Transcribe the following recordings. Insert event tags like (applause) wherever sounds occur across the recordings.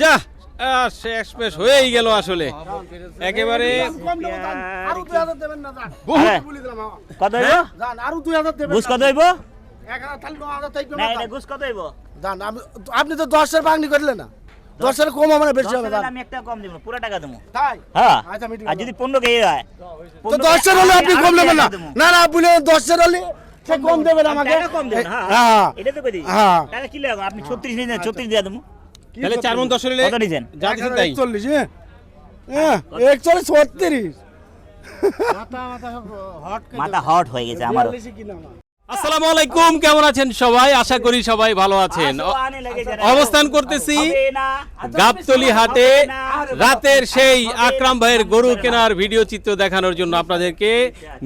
যা আহ, শেষ পেশ হয়েই গেল আসলে। একেবারে দেবেন কত হইব? দেবেন আপনি তো দশের বাংলি করলেন না। দশের কম হবে না বেশি হবে দশ যান টাকা আমি একটা কম দিব পুরো টাকা দেবো। হ্যাঁ। আচ্ছা, আর যদি পনেরো কেজি হয় তো দশের হলে আপনি কম নেবেন না। না না বলে দশের হলে সে কম দেবেন আমাকে। কম দেবেন হ্যাঁ। হ্যাঁ। এটা তো কই হ্যাঁ। টাকা কি লাগবে? আপনি 36 নিয়ে যান 36 দিয়ে দেবো। তাহলে চার মন দশ হলে কত নিছেন? যা দিচ্ছেন তাই। একচল্লিশ হ্যাঁ। হ্যাঁ একচল্লিশ ছত্রিশ। মাথা হট হয়ে গেছে আমারও। আসসালামু আলাইকুম কেমন আছেন সবাই? আশা করি সবাই ভালো আছেন। অবস্থান করতেছি গাবতলি হাটে রাতের সেই আকরাম ভাইয়ের গরু কেনার ভিডিও চিত্র দেখানোর জন্য আপনাদেরকে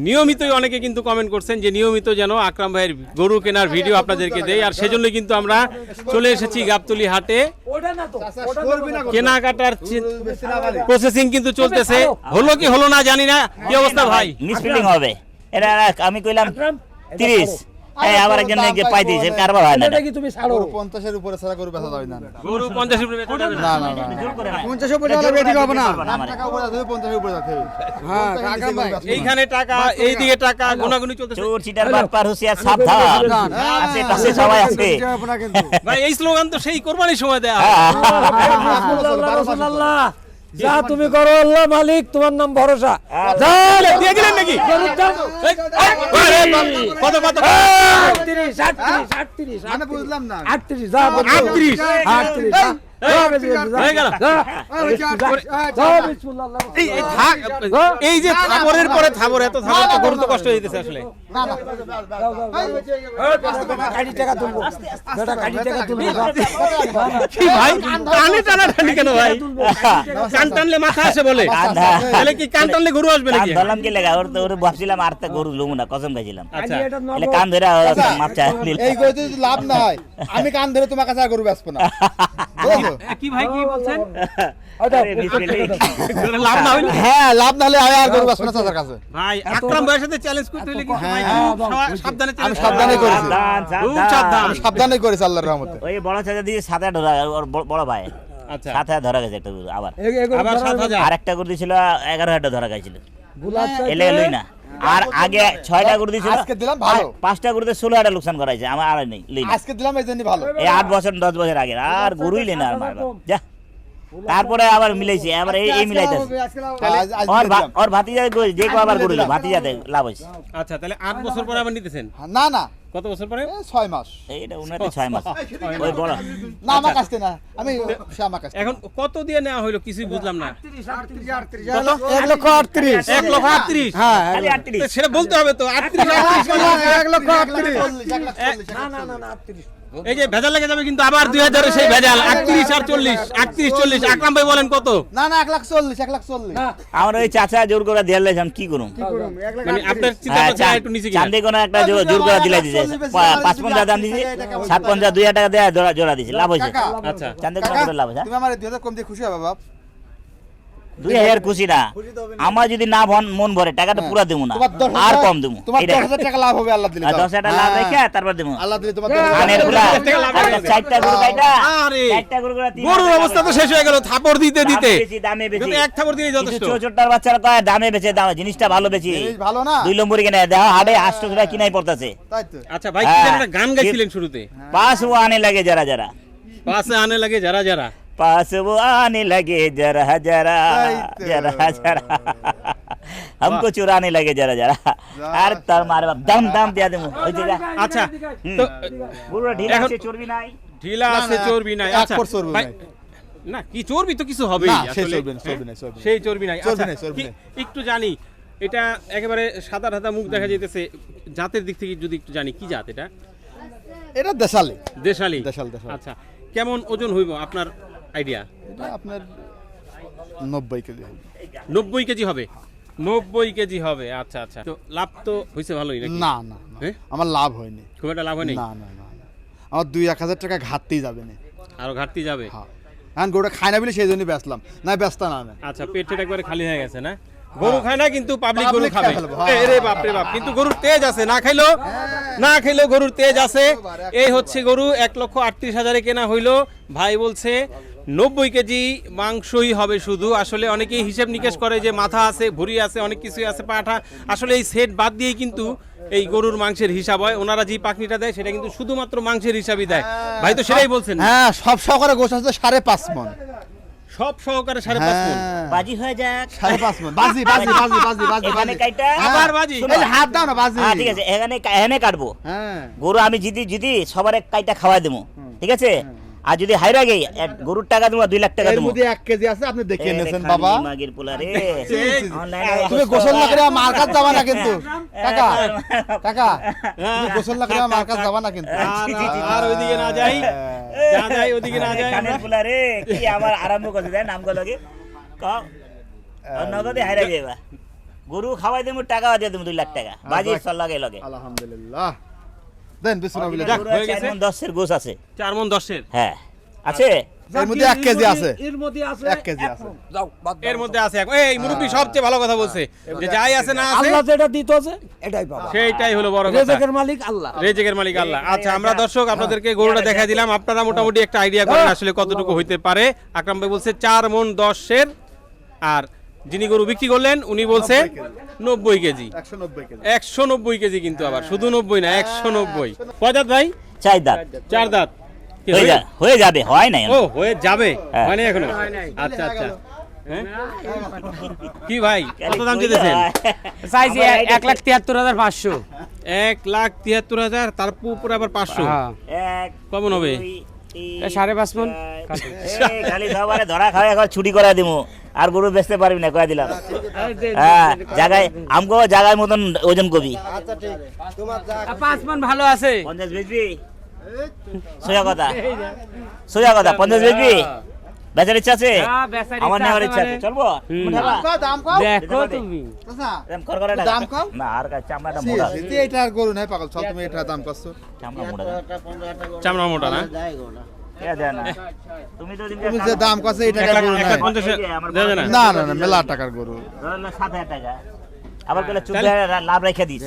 নিয়মিতই অনেকে কিন্তু কমেন্ট করছেন যে নিয়মিত যেন আকরাম ভাইয়ের গরু কেনার ভিডিও আপনাদেরকে দেই। আর সেজন্য কিন্তু আমরা চলে এসেছি গাবতলি হাটে। কেনাকাটার প্রসেসিং কিন্তু চলতেছে। হলো কি হলো না জানি না। কি অবস্থা ভাই? মিসফিলিং হবে। এটা আমি কইলাম 30 এই আবার একজন যে পাই দিয়েছে কারবার হয় না এটা। গরু পঞ্চাশের উপরে ছাড়া গরু বেচা যাবে না গরু পঞ্চাশ রুপয়ে বেচা যাবে না। না না না জোর করে না। পঞ্চাশের উপরে হলে হবে না টাকা উপরে যাবে পঞ্চাশের উপরে যাবে হ্যাঁ, গরু ভাই, এইখানে টাকা এইদিকে টাকা গোনাগুনি চলতেছে চোর চিটার বাটপার হুঁশিয়ার সাবধান আছে পাশে সবাই আছে ভাই এই স্লোগান তো সেই কোরবানির সময় দেয়া হ্যাঁ। যা তুমি করো আল্লাহ মালিক তোমার নাম ভরসা। দিয়ে দিলেন নাকি? এই, আরে বাপ, কত কত? আটত্রিশ আটত্রিশ আটত্রিশ মানে বুঝলাম না। আটত্রিশ যা আটত্রিশ। হয়ে। এই যে থাবরের পরে থাবর এত থাবর তো গরু তো কষ্ট হয়ে যেতেছে আসলে। কি ভাই কানে টানা টানি কেন ভাই কান টানলে মাথা আসে বলে তাহলে কি কান টানলে গরু আসবে নাকি ধরলাম কি লাগা ওর তো ওর ভাবছিলাম আর তো গরু লুমু না কসম খাইছিলাম আচ্ছা এটা নগদ। এলে কান ধরে এই গরুতে লাভ না হয় আমি কান ধরে তোমার কাছে আর গরু বেচবো না? কি ভাই কি বলছেন? ওটা, আরে, মিসফিলিং। (laughs) লাভ না হইলে হ্যাঁ লাভ না হলে আর গরু বেচবো না চাচার কাছে। ভাই আকরাম ভাইয়ের সাথে চ্যালেঞ্জ করতে হলে কিন্তু ভাই খুব সাবা- সাবধানে আমি সাবধানে করেছি। খুব সাবধান। সাবধান। সাবধানে করেছি আল্লাহর রহমতে। ওই বড় চাচা দিয়ে সাথে ধরা বড় ভাই। আচ্ছা। সাথে ধরা গেছে একটা আবার। এ- এগুলো আবার সাত হাজার। আর গরু দিছিল এগারো হাজার ধরা গেছিল এলে লই না। আর আগে ছয়টা গরু দিয়েছিল আজকে দিলাম ভালো। পাঁচটা গরুতে ষোলো হাজার লোকসান করাইছে আমার আর নেই লই আজকে দিলাম এই জন্য ভালো। এই আট বছর দশ বছর আগে আর গরুই লেনা আর মারবা যা। তারপরে আবার মিলাইছে আবার এই এই মিলাইতেছে। দিলাম। ওর ভাতিজা যে কো আবার গরু ভাতিজাতে লাভ হয়েছে। আচ্ছা তাহলে আট বছর পরে আবার নিতেছেন? না না। কত বছর পরে? এই ছয় মাস। এইটা উনাতে ছয় মাস। ওই বড়। না আমার কাছে না। আমি সে আমার কাছে এখন কত দিয়ে নেওয়া হইল কিছুই বুঝলাম না। কত এক লক্ষ আটত্রিশ। এক লক্ষ আটত্রিশ। হ্যাঁ খালি আটত্রিশ। তো সেটা বলতে হবে তো আটত্রিশ। আটত্রিশ। মানে এক লক্ষ আটত্রিশ না না না না আটত্রিশ। এই যে ভেজাল লেগে যাবে কিন্তু আবার দুই হাজারের সেই ভেজাল। একত্রিশ আর চল্লিশ। একত্রিশ চল্লিশ। আকরাম ভাই বলেন কত? না না এক লাখ চল্লিশ এক লাখ চল্লিশ। আমার ওই চাচা জোর করে দিয়ে লাইছে কি করুম? মানে আপনার চিন্তা হ্যাঁ, একটু নিচে চান্দে কোনো একটা জোর করে দিলাই দিছে। পাঁচ পঞ্চাশ দাম দিছে সাত পঞ্চাশ দুই হাজার টাকা দেয় জোড়া জোড়া দিছে। লাভ হয়েছে। আচ্ছা। চান্দে কোনো লাভ হয়েছে তুমি আমার দুই হাজার কম দিয়ে খুশি হবে বাপ। দুই হাজার খুশি না। আমার যদি না মন ভরে টাকাটা পুরা দেবো না। আর কম দেবো। তোমার এইটা। দশ হাজার টাকা লাভ হবে আল্লাহ দিলে দশ হাজার লাভ হ্যাঁ। রেখে তারপর দেবো। আল্লাহ দিলে তোমার দশ হাজার ধানের টাকা গুলা লাভ হবে। টাকা লাভ আর। হয়েছে। চারটা গরু কাইটা চারটা গরু গরুর অবস্থা তো শেষ হয়ে গেল থাপড় দিতে দামে দিতে। দামে বেশি। এক থাপড় দিয়ে কিন্তু যথেষ্ট ছোটটার বাচ্চারা কয় দামে বেচে দাম জিনিসটা ভালো বেশি। ভালো না। দুই নম্বরই কেনে আটশো টাকা কিনাই পড়তেছে। আচ্ছা ভাই গান গাইছিলেন শুরুতে। পাঁচ ও আনে লাগে যারা যারা। পাশে আনে লাগে যারা যারা। पास वो आने लगे जरा जरा राइट। जरा जरा हमको चुराने लगे जरा जरा अरे तार मारे बाप दम दम दिया दे ওই জায়গা আচ্ছা তো পুরো ঢিলা এখন- আছে চর্বি নাই ঢিলা না, আছে না, চর্বি নাই এক আচ্ছা পর চর্বি ভাই, নাই। না কি চর্বি তো কিছু হবে না, সেই চর্বি নাই, চর্বি নাই, চর্বি নাই। সেই চর্বি নাই চর্বি আচ্ছা, নাই, চর্বি কি- নাই। একটু জানি এটা একেবারে সাদা সাদা মুখ দেখা যাইতেছে জাতের দিক থেকে যদি একটু জানি কি জাত এটা এটা দেশালি দেশালি দেশাল, দেশাল। আচ্ছা কেমন ওজন হইব আপনার আইডিয়া? এটা আপনার নব্বই কেজি হবে। নব্বই কেজি হবে? নব্বই কেজি হবে আচ্ছা আচ্ছা। তো লাভ তো হয়েছে ভালোই নাকি? না না না। হ্যাঁ? আমার লাভ হয়নি। খুব একটা লাভ হয়নি? না না না না। আমার দুই এক হাজার টাকা ঘাটতেই যাবে না। আরও ঘাটতি যাবে? হ্যাঁ। এখন গরুটা খায় না বলে সেই জন্য বেচলাম। না বেচতা না না। আচ্ছা পেট টেট একবারে খালি হয়ে গেছে না? গরু খায় না কিন্তু পাবলিক গরু Public খাবে। খায় ফেলব, হ্যাঁ। এ রে বাপ রে বাপ। কিন্তু গরুর তেজ আছে না খাইলো? না খাইলেও গরুর তেজ আছে। এই হচ্ছে গরু এক লক্ষ আটত্রিশ হাজারে কেনা হইল। ভাই বলছে নব্বই কেজি মাংসই হবে শুধু। আসলে অনেকেই হিসেব নিকেশ করে যে মাথা আছে ভুঁড়ি আছে অনেক কিছুই আছে পাঠা। আসলে এই সেট বাদ দিয়েই কিন্তু এই গরুর মাংসের হিসাব হয়। ওনারা যে পাকনিটা দেয় সেটা কিন্তু শুধুমাত্র মাংসের হিসাবই দেয়। ভাই তো সেটাই বলছেন? হ্যাঁ সব সহকারে গোছ আছে সাড়ে পাঁচ মন। সব সহকারে সাড়ে পাঁচ মণ। হ্যাঁ, বাজি হয়ে যাক। সাড়ে পাঁচ মন। বাজি বাজি বাজি বাজি বাজি এখানে কাইটা? আবার বাজি? এই হাত দাও না বাজি। হ্যাঁ ঠিক আছে। এখানে এখানে কাটবো। হ্যাঁ। গরু আমি জিদি জিদি সবার এক কাইটা খাওয়াই দেবো। ঠিক আছে? আর যদি হাইরা গেই এক গরুর টাকা দেবো দুই লাখ টাকা এর দেবো। মধ্যে এক কেজি আছে আপনি দেখিয়ে এ নিয়েছেন বাবা। মাগির পোলা রে। তুমি গোসল না করে মার কাজ যাবা না কিন্তু। কাকা কাকা তুমি গোসল না করে মার কাজ যাবা না কিন্তু। আর- ওইদিকে না যাই। না যাই ওদিকে না যাই কানের পোলা রে কি আমার আরম্ভ করছে দেয় নামগুলো কি নগদে হাইরা যাইবা গরু খাওয়াই দেবো টাকা দিয়ে দেবো দুই লাখ টাকা। বাজি। সব লাগে লগে। আলহামদুলিল্লাহ। দেন বিসমিল্লাহ হয়ে গেছে। এমন দশের গোছ আছে। চার মন দশের? হ্যাঁ। আছে? এর মধ্যে এক কেজি আছে। এর মধ্যে আছে এক কেজি আছে যাও এর মধ্যে আছে এই মুরব্বী সবচেয়ে ভালো কথা বলছে। যে যাই আছে না আছে আল্লাহ যেটা দিত আছে এটাই পাবা সেইটাই হলো বড় কথা। রেজেকের মালিক আল্লাহ। রেজেকের মালিক আল্লাহ। আচ্ছা আমরা দর্শক আপনাদেরকে গরুটা দেখা দিলাম আপনারা মোটামুটি একটা আইডিয়া করেন আসলে কতটুকু হইতে পারে। আকরাম ভাই বলছে চার মন দশের আর যিনি গরু বিক্রি করলেন উনি বলছে নব্বই কেজি। একশো নব্বই কেজি। কিন্তু আবার শুধু নব্বই না একশো নব্বই। কয় দাঁত ভাই? চাই দাঁত। চার দাঁত। হয়ে হয়ে- হয়ে যাবে হয় নাই ও হয়ে যাবে? হ্যাঁ। হয়নি এখনও? আচ্ছা আচ্ছা। হ্যাঁ? কি ভাই কত দাম চেয়েছেন চাইছি এক- এক লাখ তিয়াত্তর হাজার পাঁচশো। এক লাখ তিয়াত্তর হাজার তার উপরে আবার পাঁচশো। হ্যাঁ। এক কেমন হবে? সাড়ে পাঁচ মণ? খালি সবারে ধরা খাওয়া এখন ছুটি করে দিব আর গরু বেচতে পারবি না কয়ে দিলাম। হ্যাঁ জায়গায় আমগো জায়গায় মতন ওজন কবি। পাঁচ মন ভালো আছে। পঞ্চাশ বেচবি? সোজা কথা। সোজা কথা পঞ্চাশ বেচবি? বেচার ইচ্ছা আছে হ্যাঁ, আমার নেওয়ার ইচ্ছা আছে মানে। চলবো? দেখো তুমি। আচ্ছা। দাম কম? না আর কাছে চামড়াটা মোটা। এটা আর গরু নাই পাগল। সব তুমি এটা দাম করছ। চামড়া মোটা চামড়া মোটা না? এ দেয় না। তুমি তো তুমি যে দাম করছ এটা এক লাখ গরু এক নাই। লাখ পঞ্চাশ দেওয়া যায় না? না না না মেলা টাকার গরু। না সাত হাজার টাকা। আবার বলে চুপ লাভ রেখে দিস।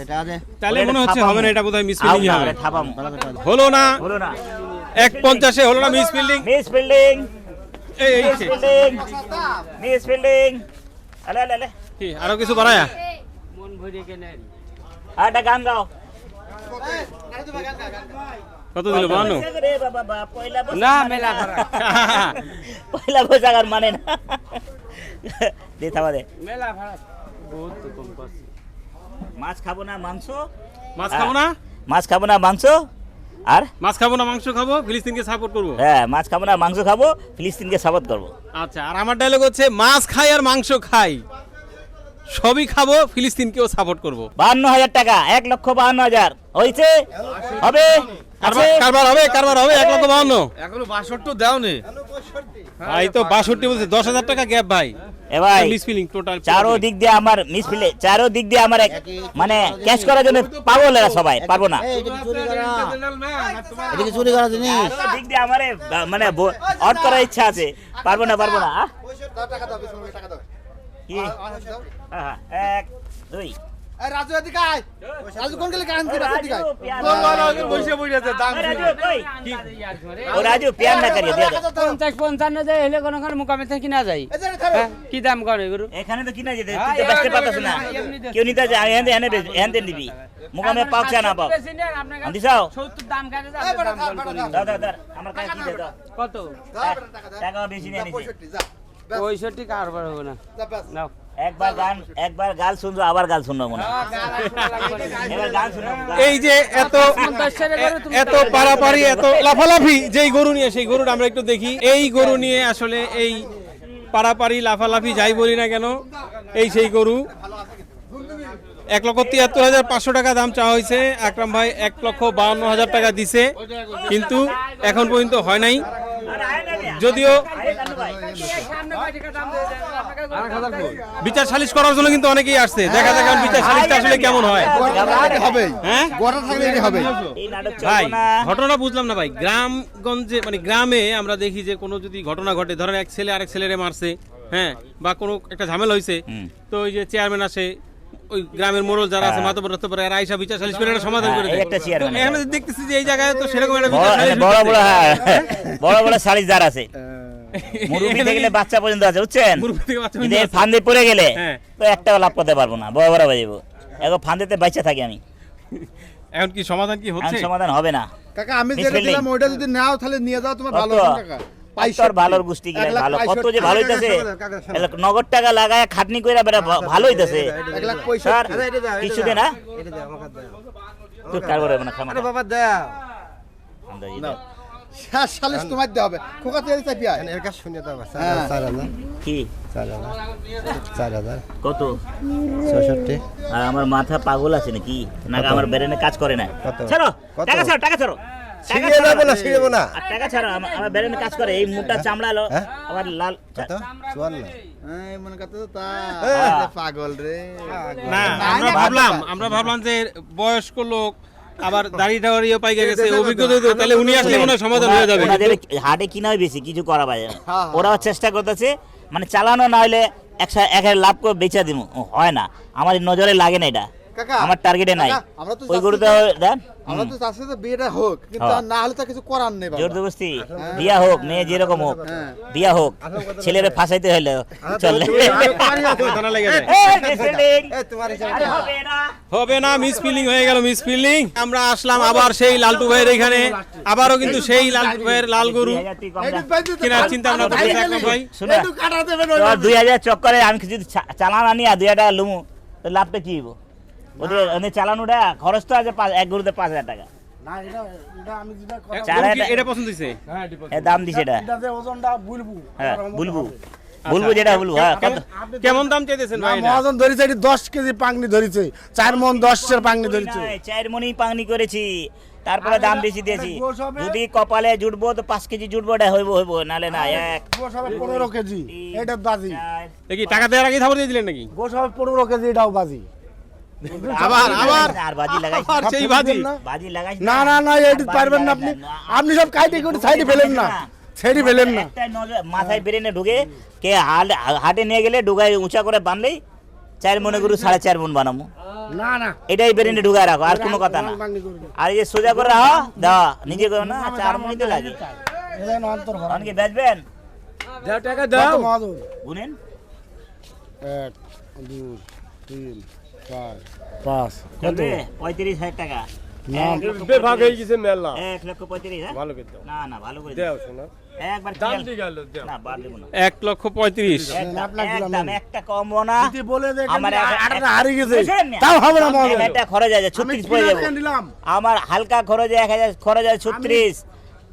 তাহলে মনে হচ্ছে হবে না এটা বোধহয় হবে। হলো না? হলো না। এক পঞ্চাশে হলো না মিস ফিল্ডিং মিস ফিল্ডিং এই। এই মিস ফিল্ডিং আলে আলে আলে কি আরও কিছু বাড়ায়া? মন ভরে কেনেন আর? একটা গান গাও। কত দিল না মানে মেলা (laughs) পয়লা বৈশাখ আর মানে না। (laughs) দে থাবা দে। মেলা ভাড়া। বহুত তো কম মাছ খাব না মাংস? মাছ খাব না? মাছ খাব না মাংস? আর? মাছ খাব না মাংস খাব? ফিলিস্তিনকে সাপোর্ট করব? হ্যাঁ মাছ খাব না মাংস খাব ফিলিস্তিনকে সাবত করব। আচ্ছা আর আমার ডায়লগ হচ্ছে মাছ খাই আর মাংস খাই। সবই খাব ফিলিস্তিনকেও সাপোর্ট করব। বাহান্ন হাজার টাকা এক লক্ষ বাহান্ন হাজার। হয়েছে? হবে? কারবার কারবার হবে কারবার হবে এক লক্ষ বাহান্ন। এখনও বাষট্টি দাও নে ভাই তো বাষট্টি বলছে দশ হাজার টাকা গ্যাপ ভাই। এ ভাই মিস টোটাল চারো দিক দিয়ে আমার মিস ফিলে চারো দিক দিয়ে আমার মানে ক্যাশ করার জন্য পাবো না সবাই পারব না। এদিকে চুরি করা। জিনিস। দিক দিয়ে আমার মানে অট করার ইচ্ছা আছে। পারব না পারব না আহ? টাকা দাও বিসমিল্লাহ টাকা দাও। কি? এক দুই। রাজু এদিকে আয়। রাজু কোন গেলে কারণ কি রাজু এদিকে আয়। বসে বসে আছে? দাম রাজু, কই? ও রাজু না করিয়ে দিয়ে দে। পঞ্চাশ পঞ্চান্ন যায় হলে কোনো কোনো মোকামে থেকে কিনা যায়। যে কি দাম করে গরু এখানে তো কিনা যেতে হ্যাঁ, তুই বেচতে না। কেউ নিতে যায় পাও চা না পাও বেশি নেন, আপনার কাছে দিছাও? সত্তর দাম কাটে। দাও দাও দাও আমার কাছে কি দে দাও। কত? টাকা টাকা বেশি নিয়ে যা, 65 যা ব্যাস, পঁয়ষট্টি কারবার হবে না? যা, নাও। একবার গান একবার গাল শুনব আবার গাল শুনব মনে এবার গান শুনব। এই যে এত এত পারাপারি এত লাফালাফি যেই গরু নিয়ে সেই গরুটা আমরা একটু দেখি। এই গরু নিয়ে আসলে এই পারাপারি লাফালাফি যাই বলি না কেন এই সেই গরু। এক লক্ষ তিয়াত্তর হাজার পাঁচশো টাকা দাম চাওয়া হয়েছে। আকরাম ভাই এক লক্ষ বাউন্ন হাজার টাকা দিছে কিন্তু এখন পর্যন্ত হয় নাই। যদিও বিচার সালিশ করার জন্য কিন্তু অনেকেই আসছে। দেখা যাক বিচার সালিশটা আসলে কেমন হয়। হ্যাঁ? হবে ভাই ঘটনা বুঝলাম না ভাই। গ্রামগঞ্জে মানে গ্রামে আমরা দেখি যে কোনো যদি ঘটনা ঘটে ধরেন এক ছেলে আরেক ছেলেরে মারছে হ্যাঁ বা কোনো একটা ঝামেলা হয়েছে তো ওই যে চেয়ারম্যান আসে ওই গ্রামের মোড়ল যারা আছে হ্যাঁ। মাতবর রাখতে পারে এরা আইসা বিচার সালিশ করে সমাধান করে হ্যাঁ, দেয় একটা এখানে দেখতেছি যে এই জায়গায় তো সেরকম একটা বিচার সালিশ বড় বড় হ্যাঁ বড় বড় সালিশদার আছে। মুরব্বি থেকে গেলে বাচ্চা পর্যন্ত আছে বুঝছেন? মুরব্বি থেকে বাচ্চা পর্যন্ত এর ফান্দে পড়ে গেলে হ্যাঁ। তো একটা লাভ করতে পারব না বড় বড় বাজাবো এখন ফান্দেতে বাইচা থাকি আমি। এখন কি সমাধান কি হচ্ছে? সমাধান হবে না। কাকা আমি যেটা দিলাম ওইটা যদি নাও তাহলে নিয়ে যাও তোমার ভালো কাকা। তোর ভালোর গোষ্ঠী গিলা ভালো। কত যে ভালো হইতাছে শোনেন, কাকা শোনেন। এলা নগদ টাকা লাগায় খাটনি কইরা বেটা ভালো হইতাছে। স্যার কিছু দে না? তোর কারবার হবে না খামা বাবা দাও। আন্দাজি না। শেষ সালিশ তোমার দিতে হবে। খোকা তুই চাপি আয়। এর কাছে শুনে দাও। কি? চার হাজার। চার হাজার। কত? ছষট্টি আর আমার মাথা পাগল আছে নাকি? নাকি আমার ব্রেনে কাজ করে না? ছাড়ো। টাকা ছাড়ো টাকা ছাড়ো। ছিঁড়ে। যাব না ছিঁড়ে না। আর টাকা ছাড়ো আমার আমার ব্রেনে কাজ করে এই মুটা চামড়া লো হ্যাঁ? আমার লাল কত? চুয়ান্ন। এই মনে করতে তো তা। হ্যাঁ। পাগল রে। না আমরা ভাবলাম আমরা ভাবলাম যে বয়স্ক লোক আবার দাড়ি টাড়িও পাইকে গেছে অভিজ্ঞতা তো তাহলে উনি আসলে মনে হয় সমাধান হয়ে যাবে। ওনাদের হাটে কিনা হয় বেশি কিছু করা না হ্যাঁ। ওরাও চেষ্টা করতেছে মানে চালানো না হলে একশো এক লাভ করে বেচা দিব হয় না। আমার নজরে লাগে না এটা। আমার টার্গেটে নাই তো ওই গরুটা যে- দেন আমরা তো চাচ্ছি যে বিয়েটা হোক কিন্তু হ্যাঁ। না হলে তো কিছু করার নেই জোরদবস্তি বিয়া হোক মেয়ে যেরকম হোক হ্যাঁ। বিয়া হোক ছেলেরে ফাঁসাইতে হবে না। মিস ফিলিং হয়ে গেল মিস ফিলিং আমরা আসলাম আবার সেই লালটু ভাইয়ের এখানে আবারও কিন্তু সেই লালটু ভাইয়ের লাল গরু তো কেনার চিন্তা ভাবনা গেলি। আকরাম ভাই। দুই হাজার চক্করে আমি যদি চা- চালান আনি আর দুই হাজার লুমু তো লাভটা কি হইব ওদের ওদের চালানোটা খরচ তো আছে এক গরুতে পাঁচ হাজার টাকা। দাম দিছে এটা। বুলবু হ্যাঁ বুলবু। যেটা বুলবু হ্যাঁ কেমন দাম চাইতেছেন ভাই মহাজন ধরেছে এটি কেজি পাংনি ধরেছে। মন পাংনি ধরেছে। পাংনি করেছি। তারপরে দাম বেশি দিয়েছি? যদি কপালে জুটবো তো পাঁচ কেজি জুটবো এটা হইব হইব নালে না এক গোস হবে পনেরো কেজি। এটা বাজি। দেখি টাকা দেওয়ার আগে খবর দিয়ে দিলেন নাকি? গোস হবে পনেরো কেজি এটাও বাজি। আবার আবার আর বাজি লাগাই আবার সেই বাজি বাজি। লাগাই না না না এটি পারবেন না আপনি। আপনি সব কাইটে করে সাইডে ফেলেন না। ছেড়ে ফেলেন না। মাথায় বেরেনে ঢুকে কে হাল- হাটে নিয়ে গেলে ডুগাই উঁচা করে বানলেই চার মনে গরু সাড়ে চার মন বানাবো। না না। এটাই বেরেনে ঢুকায় রাখো আর কোনো কথা না। করে। আর এই যে সোজা করে রাখো দাও নিজে করো না চার মনিতে লাগে। অনেকে বেচবেন? দাও টাকা দাও। গুনেন। এক দুই তিন। পাঁচ। কত? পঁয়ত্রিশ হাজার টাকা। বেভাগ হয়ে গেছে মেলা। এক লক্ষ পঁয়ত্রিশ হ্যাঁ? ভালো করে দাও। না না ভালো করে দাও। শোনা। এক লক্ষ পঁয়ত্রিশ। একটা না। বলে আমার আমার এক- আটাটা হারিয়ে গেছে? তাও হবে না মহাজন খরচ আছে ছত্রিশ পড়ে কিনা যাব কেন নিলাম আমার হালকা খরচে এক হাজার খরচ আছে ছত্রিশ।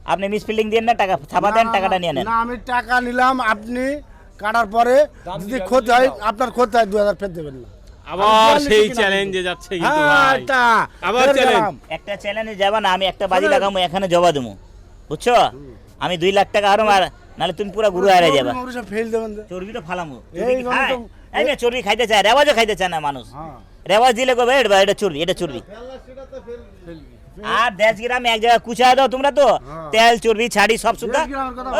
আপনি মিস ফিল্ডিং দিয়ে না টাকা ছাপা দেন টাকাটা নিয়ে নেন। না আমি টাকা নিলাম আপনি কাটার পরে যদি ক্ষতি হয় আপনার ক্ষতি হয় দু হাজার ফের দেবেন না। আবার সেই চ্যালেঞ্জে যাচ্ছে কিন্তু হ্যাঁ ভাই। আবার। গেলাম। একটা চ্যালেঞ্জে যাবা না আমি একটা বাজি লাগাবো এখানে জবা দেবো বুঝছ? আমি দুই লাখ টাকা আরও মার নাহলে তুমি পুরো গুরু হারে যাবা। চর্বি তো ফালামু। এই চর্বি খাইতে চায় রেওয়াজও খাইতে চায় না মানুষ। হ্যাঁ। রেওয়াজ দিলে কবে? এটা এটা চর্বি এটা চর্বি। আর দেশ গ্রাম এক জায়গায় কুচা দাও তোমরা তো। হ্যাঁ। তেল চর্বি ছাড়ি সব সুদ্ধা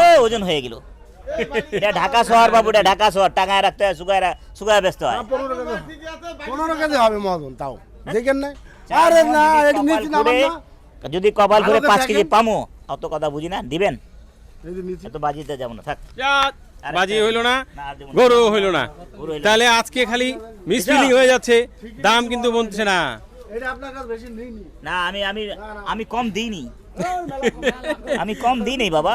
ও ওজন হয়ে গেল। এটা ঢাকা শহর বাবু এটা ঢাকা শহর টাকায় রাখতে হয় শুকায় শুকায় ব্যস্ত হয়। হ্যাঁ, পনেরো কেজি। পনেরো কেজি হবে মহাজন তাও। দেখেন না আরে না নিচে নামান না। যদি কপাল করে পাঁচ কেজি পামো অত কথা বুঝি না দিবেন? এত বাজিতে যাব না থাক। বাজি হইল না। গরু হইল না। তাহলে আজকে খালি মিসফিলিং হয়ে যাচ্ছে দাম কিন্তু বলছে না। এটা আপনার কাছে বেশি নেই নি। না আমি আমি আমি কম দিইনি। (laughs) আমি কম দিইনি বাবা।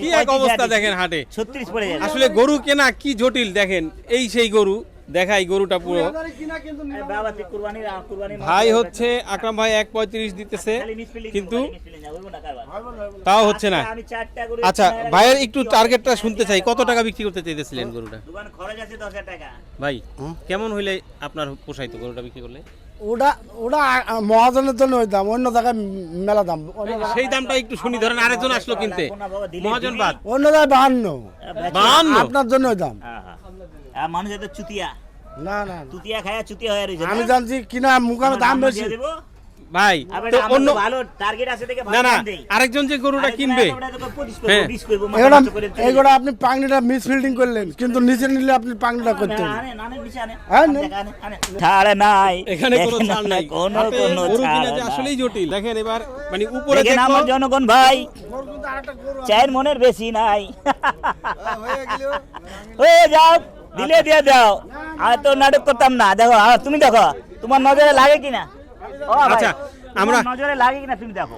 কি এক অবস্থা দেখেন হাটে। ছত্রিশ পড়ে যাবে আসলে গরু কেনা কি জটিল দেখেন এই সেই গরু দেখাই গরুটা পুরো। ভাই হচ্ছে আকরাম ভাই এক পঁয়ত্রিশ দিতেছে কিন্তু। তাও হচ্ছে না। গরু আচ্ছা ভাইয়ের একটু টার্গেটটা শুনতে চাই। কত টাকা বিক্রি করতে চাইতেছিলেন গরুটা? ভাই কেমন হইলে আপনার পোষাইতো গরুটা বিক্রি করলে? ওটা ওটা মহাজনের জন্য ওই দাম অন্য জায়গায় মেলা দাম। সেই দামটা একটু শুনি ধরেন আরেকজন আসলো কিনতে। মহাজন বাদ। অন্য জায়গায় বাহান্ন। বাহান্ন? আপনার জন্য ওই দাম। হ্যাঁ, হ্যাঁ। মানুষ এত চুতিয়া। না না। চুতিয়া খায় চুতিয়া হয়ে রয়েছে আমি জানছি কিনা মুখামে দাম দাম বেশি। দেবো। ভাই অন্য ভালো টার্গেট আছে দেখে না না আরেকজন যে গরুটা কিনবে। হ্যাঁ। এগুলো আপনি পাংনিটা মিস ফিল্ডিং করলেন কিন্তু নিচে নিলে আপনি পাংনিটা। হ্যাঁ। ছাড় নাই। এখানে কোনো ছাড় নাই। কোনো কোনো ছাড়। আসলেই জটিল। দেখেন এবার মানে উপরে দেখেন আমার জনগণ ভাই। চার মনের বেশি নাই। হয়ে যাও দিলে দিয়ে দাও। আর তো নাটক করতাম না। দেখো তুমি দেখো তোমার নজরে লাগে কিনা? আচ্ছা, আমরা- নজরে লাগে কিনা তুমি দেখো।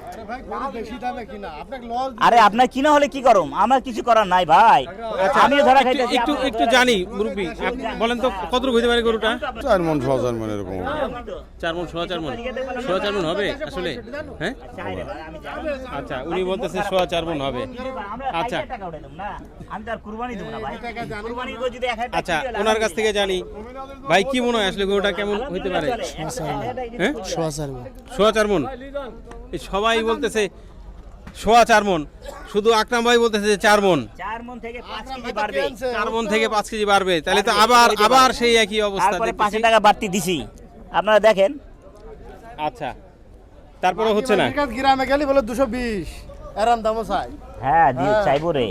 বেশি দামে কিনা? আপনাকে লস আরে আপনার কিনা হলে কি করম? আমার কিছু করার নাই ভাই। আমিও ধরা একটু খাইতেছি একটু একটু জানি মুরব্বী বলেন তো কতটুকু হইতে পারে গরুটা? চার মন ছ চার মন এরকম চার মন সোয়া চার মন। সোয়া চার মন হবে আসলে? হ্যাঁ? আমি। আচ্ছা উনি বলতেছে সোয়া চার মন হবে। আচ্ছা। আচ্ছা না? আমি তো আর কুরবানি দেব না ভাই। কুরবানি করে যদি এক আচ্ছা ওনার কাছ থেকে জানি। ভাই কি মনে হয় আসলে গরুটা কেমন হইতে পারে? হ্যাঁ? সোয়া চার সোয়া চার মন? সবাই বলতেছে সোয়া চার মন। শুধু আকরাম ভাই বলতেছে যে চার মন। চার মন থেকে পাঁচ কেজি বাড়বে। চার মন থেকে পাঁচ কেজি বাড়বে। তাহলে তো আবার আবার সেই একই অবস্থা তারপরে পাঁচশো টাকা বাড়তি দিছি। আপনারা দেখেন। আচ্ছা। তারপরে হচ্ছে না? গ্রামে গেলি বলে দুশো বিশ। এরাম দামও চাই। হ্যাঁ দিয়ে চাইব রে।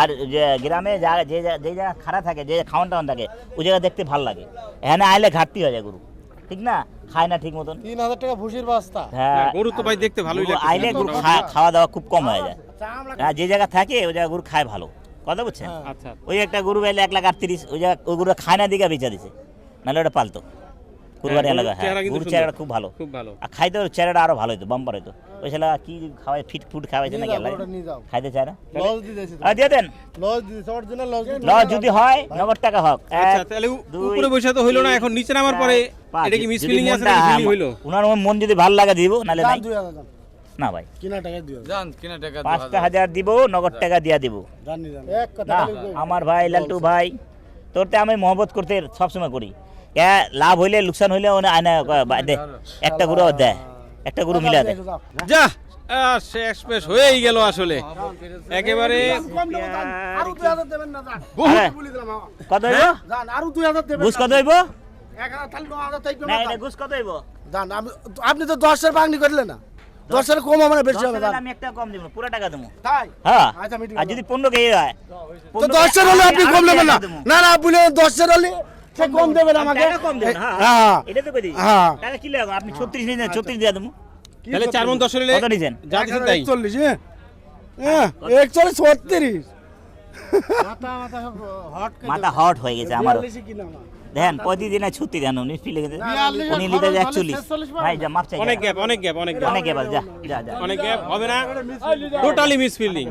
আর যে গ্রামে যা যে যে জায়গা খাড়া থাকে যে খাওয়ান টাওয়ান থাকে ওই জায়গা দেখতে ভালো লাগে। এখানে আইলে ঘাটতি হয়ে যায় গরু। ঠিক না? খায় না ঠিক মতন। তিন হাজার টাকা ভুসির বস্তা। হ্যাঁ। গরু তো ভাই দেখতে ভালোই লাগে আইলে গরু খাওয়া দাওয়া খুব কম হয়ে যায়। আর যে জায়গা থাকে ওই জায়গা গরু খায় ভালো। কথা বুঝছেন? আচ্ছা ওই একটা গরু এলে এক লাখ আটত্রিশ ওই জায়গা ওই গরু খায় না দিকে বেচা দিছে। নাহলে ওটা পালতো। কুরবানি এলাকা হ্যাঁ গরুর সুন্দর। চেহারা খুব ভালো। খুব ভালো। আর খাইতে চেহারাটা আরও ভালো হতো বাম্পার হতো ওই ছেলে কি খাওয়াই ফিট ফুড খাওয়াইছে না গেলে। খাইতে চায় না? লস দিয়ে দেন। লস যদি হয় নগদ টাকা হোক। আচ্ছা তাহলে উপরে বসে তো হইল না এখন নিচে নামার পরে। এটা কি মিস ফিলিং আছে নাকি হ্যাঁ, ফিলিং হইল? উনার মন যদি ভালো লাগে দিব নাহলে নাই। না ভাই। কিনা টাকা দুই হাজার পাঁচটা হাজার দিব নগদ টাকা দিয়া দিব। জানি জানি। এক কথা না আমার ভাই লাল্টু ভাই তোরতে আমি মহব্বত করতে সবসময় করি। এ লাভ হইলে লোকসান হইলে ওনে আয়না দে একটা গরু দেয় একটা গরু মিলা দেয় যা আহ, শেষ পেশ হয়েই গেল আসলে। একেবারে। হ্যাঁ। কত হইব? ঘুষ। কত হইব? আমি- আপনি তো দশের বাংলি করলেন না। দশের কম আমার বেশি হবে। আমি একটা কম দিব পুরো টাকা দেবো। তাই? হ্যাঁ আচ্ছা, আর যদি পনেরো কেজি হয়? তো দশের হলে আপনি কম দেবেন না। না না আপনি দশের হলে সে কম দেবেন আমাকে। কম দেবেন, হ্যাঁ, হ্যাঁ এটা তো কই দিই হ্যাঁ। টাকা কি লাগবে? আপনি ছত্রিশ নিয়েছেন ছত্রিশ দিয়ে দেবো। তাহলে চার মন দশ হলে কত নিছেন যা দিচ্ছেন তাই। একচল্লিশ হ্যাঁ। হ্যাঁ। একচল্লিশ ছত্রিশ। মাথা মাথা হট করে মাথা হট হয়ে গেছে না। দেখেন পঁয়ত্রিশ ছুটি দেন উনি ফিলে গেছে। উনি লিটার খরচ একচল্লিশ। ভাই যা মাপ চাই অনেক গ্যাপ অনেক গ্যাপ অনেক গ্যাপ অনেক এবার যা যা যা। অনেক গ্যাপ হবে না? Totally miss fielding